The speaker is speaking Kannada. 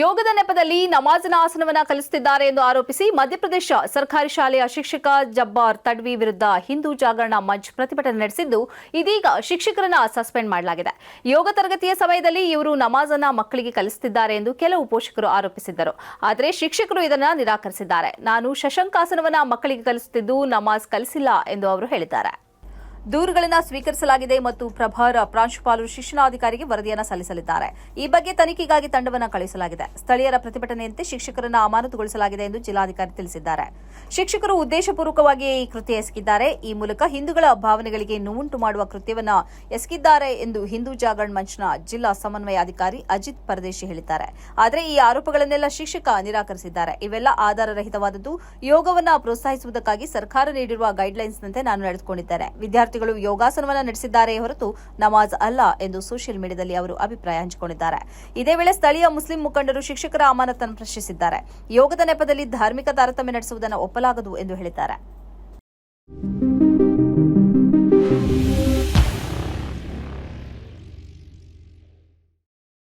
ಯೋಗದ ನೆಪದಲ್ಲಿ ನಮಾಜ್ನ ಆಸನವನ್ನ ಕಲಿಸುತ್ತಿದ್ದಾರೆ ಎಂದು ಆರೋಪಿಸಿ ಮಧ್ಯಪ್ರದೇಶ ಸರ್ಕಾರಿ ಶಾಲೆಯ ಶಿಕ್ಷಕ ಜಬ್ಬಾರ್ ತಡ್ವಿ ವಿರುದ್ಧ ಹಿಂದೂ ಜಾಗರಣ ಮಂಚ್ ಪ್ರತಿಭಟನೆ ನಡೆಸಿದ್ದು ಇದೀಗ ಶಿಕ್ಷಕರನ್ನ ಸಸ್ಪೆಂಡ್ ಮಾಡಲಾಗಿದೆ. ಯೋಗ ತರಗತಿಯ ಸಮಯದಲ್ಲಿ ಇವರು ನಮಾಜನ್ನ ಮಕ್ಕಳಿಗೆ ಕಲಿಸುತ್ತಿದ್ದಾರೆ ಎಂದು ಕೆಲವು ಪೋಷಕರು ಆರೋಪಿಸಿದ್ದರು. ಆದರೆ ಶಿಕ್ಷಕರು ಇದನ್ನು ನಿರಾಕರಿಸಿದ್ದಾರೆ. ನಾನು ಶಶಂಕಾಸನವನ್ನ ಮಕ್ಕಳಿಗೆ ಕಲಿಸುತ್ತಿದ್ದು ನಮಾಜ್ ಕಲಿಸಿಲ್ಲ ಎಂದು ಅವರು ಹೇಳಿದ್ದಾರೆ. ದೂರುಗಳನ್ನು ಸ್ವೀಕರಿಸಲಾಗಿದೆ ಮತ್ತು ಪ್ರಭಾರ ಪ್ರಾಂಶುಪಾಲರು ಶಿಕ್ಷಣಾಧಿಕಾರಿಗೆ ವರದಿಯನ್ನು ಸಲ್ಲಿಸಲಿದ್ದಾರೆ. ಈ ಬಗ್ಗೆ ತನಿಖೆಗಾಗಿ ತಂಡವನ್ನು ಕಳುಹಿಸಲಾಗಿದೆ. ಸ್ಥಳೀಯರ ಪ್ರತಿಭಟನೆಯಂತೆ ಶಿಕ್ಷಕರನ್ನು ಅಮಾನತುಗೊಳಿಸಲಾಗಿದೆ ಎಂದು ಜಿಲ್ಲಾಧಿಕಾರಿ ತಿಳಿಸಿದ್ದಾರೆ. ಶಿಕ್ಷಕರು ಉದ್ದೇಶಪೂರ್ವಕವಾಗಿಯೇ ಈ ಕೃತ್ಯ ಎಸಗಿದ್ದಾರೆ. ಈ ಮೂಲಕ ಹಿಂದೂಗಳ ಭಾವನೆಗಳಿಗೆ ನೋವುಂಟು ಮಾಡುವ ಕೃತ್ಯವನ್ನ ಎಸಗಿದ್ದಾರೆ ಎಂದು ಹಿಂದೂ ಜಾಗರಣ್ ಮಂಚ್ನ ಜಿಲ್ಲಾ ಸಮನ್ವಯಾಧಿಕಾರಿ ಅಜಿತ್ ಪರದೇಶಿ ಹೇಳಿದ್ದಾರೆ. ಆದರೆ ಈ ಆರೋಪಗಳನ್ನೆಲ್ಲ ಶಿಕ್ಷಕ ನಿರಾಕರಿಸಿದ್ದಾರೆ. ಇವೆಲ್ಲ ಆಧಾರರಹಿತವಾದದ್ದು. ಯೋಗವನ್ನ ಪ್ರೋತ್ಸಾಹಿಸುವುದಕ್ಕಾಗಿ ಸರ್ಕಾರ ನೀಡಿರುವ ಗೈಡ್ಲೈನ್ಸ್ನಂತೆ ನಾನು ನಡೆದುಕೊಂಡಿದ್ದೇನೆ. ವಿದ್ಯಾರ್ಥಿಗಳು ಯೋಗಾಸನವನ್ನ ನಡೆಸಿದ್ದಾರೆ ಹೊರತು ನಮಾಜ್ ಅಲ್ಲ ಎಂದು ಸೋಷಿಯಲ್ ಮೀಡಿಯಾದಲ್ಲಿ ಅವರು ಅಭಿಪ್ರಾಯ ಹಂಚಿಕೊಂಡಿದ್ದಾರೆ. ಇದೇ ವೇಳೆ ಸ್ಥಳೀಯ ಮುಸ್ಲಿಂ ಮುಖಂಡರು ಶಿಕ್ಷಕರ ಅಮಾನತನ್ನು ಪ್ರಶ್ನಿಸಿದ್ದಾರೆ. ಯೋಗದ ನೆಪದಲ್ಲಿ ಧಾರ್ಮಿಕ ತಾರತಮ್ಯ ನಡೆಸುವುದನ್ನು ಒಪ್ಪಲಾಗದು ಎಂದು ಹೇಳಿದ್ದಾರೆ.